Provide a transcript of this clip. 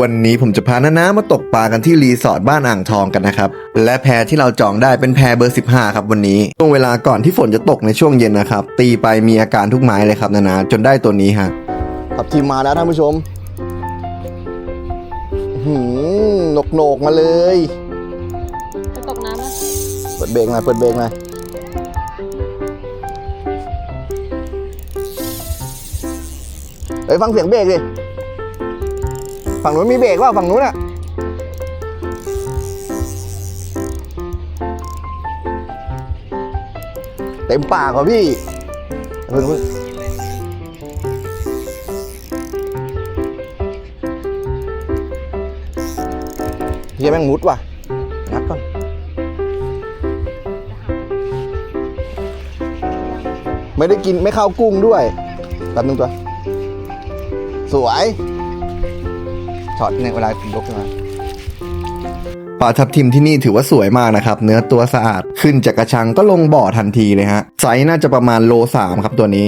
วันนี้ผมจะพาน้านามาตกปลากันที่รีสอร์ทบ้านอ่างทองกันนะครับ และแพที่เราจองได้เป็นแพเบอร์ 15 ครับวันนี้ ช่วงเวลาก่อนที่ฝนจะตกในช่วงเย็นนะครับ ตีไปมีอาการทุกไม้เลยครับนานาจนได้ตัวนี้ฮะขับทีมมาแล้วท่านผู้ชมหืมหนกโหนกๆมาเลยจะตกน้ำนะเปิดเบรกหน่อยเปิดเบรกหน่อยเฮ้ยฟังเสียงเบรกดิ ฝั่งนู้นมีเบรกว่าฝั่งนู้นอะเต็มปากว่ะพี่เพิ่งเฮียแม่งมุดว่ะงัดก่อนไม่ได้กินไม่เข้ากุ้งด้วยแป๊บนึงตัว สวย ช็อตในเวลายกขึ้นมาปลาทับทิมที่นี่ถือว่าสวยมากนะครับ เนื้อตัวสะอาดขึ้นจากกระชังก็ลงบ่อทันทีเลยฮะไซส์น่าจะประมาณโลสามครับตัวนี้